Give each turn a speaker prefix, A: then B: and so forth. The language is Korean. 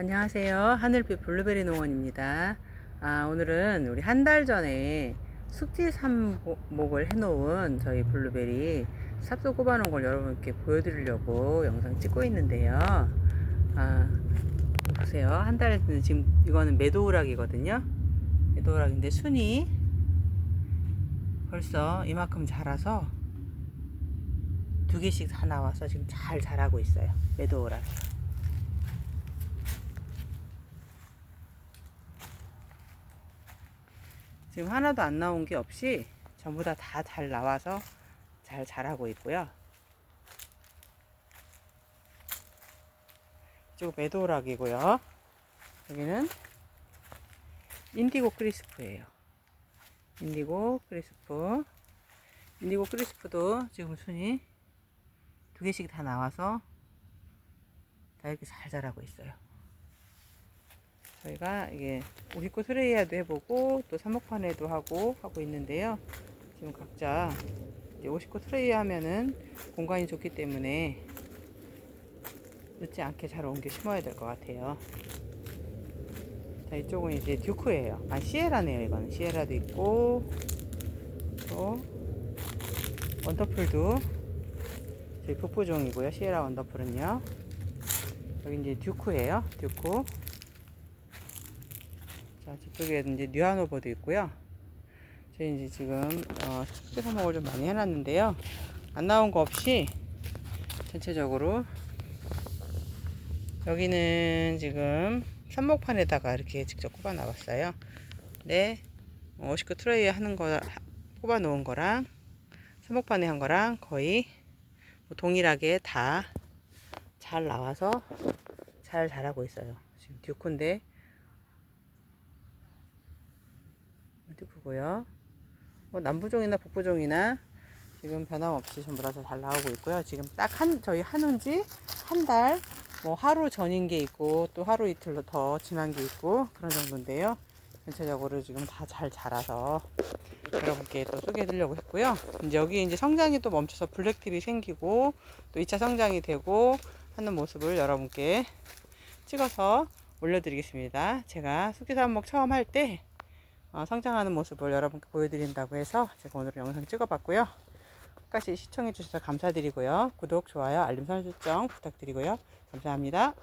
A: 안녕하세요. 하늘빛 블루베리 농원입니다. 아, 오늘은 우리 한 달 전에 숙지 삽목을 해놓은 저희 블루베리 삽도 꼽아놓은 걸 여러분께 보여드리려고 영상 찍고 있는데요. 아, 보세요. 한 달, 지금 이거는 매도우락이거든요. 매도우락인데 순이 벌써 이만큼 자라서 두 개씩 다 나와서 지금 잘 자라고 있어요. 매도우락. 지금 하나도 안 나온 게 없이 전부 다 다 잘 나와서 잘 자라고 있고요. 이쪽 매도락이고요. 여기는 인디고 크리스프예요. 인디고 크리스프. 인디고 크리스프도 지금 순이 두 개씩 다 나와서 다 이렇게 잘 자라고 있어요. 저희가 이게 59 트레이아도 해보고 또 삼목판에도 하고 하고 있는데요. 지금 각자 이제 59 트레이 하면은 공간이 좋기 때문에 늦지 않게 잘 옮겨 심어야 될 것 같아요. 자, 이쪽은 이제 듀크예요. 아, 시에라네요, 이거는. 시에라도 있고, 또, 원더풀도 저희 북부종이고요. 시에라 원더풀은요. 여기 이제 듀크예요. 듀크. 자, 저쪽에 이제 뉴아노버도 있고요. 저희 이제 지금 어, 숙제 사목을 좀 많이 해놨는데요. 안 나온 거 없이 전체적으로 여기는 지금 삽목판에다가 이렇게 직접 꼽아 나왔어요. 네, 오시크 트레이 하는 거 꼽아 놓은 거랑 삽목판에 한 거랑 거의 뭐 동일하게 다 잘 나와서 잘 자라고 있어요. 지금 듀크인 데 듀크고요. 뭐 남부종이나 북부종이나 지금 변함없이 전부 다 잘 나오고 있고요. 지금 딱 한 저희 한운 지한 달 뭐 하루 전인 게 있고 또 하루 이틀로 더 지난 게 있고 그런 정도인데요. 전체적으로 지금 다 잘 자라서 여러분께 또 소개해 드리려고 했고요. 이제 여기 이제 성장이 또 멈춰서 블랙팁이 생기고 또 2차 성장이 되고 하는 모습을 여러분께 찍어서 올려드리겠습니다. 제가 숙기산목 처음 할때 어, 성장하는 모습을 여러분께 보여드린다고 해서 제가 오늘 영상 찍어봤고요. 끝까지 시청해 주셔서 감사드리고요. 구독, 좋아요, 알림 설정 부탁드리고요. 감사합니다.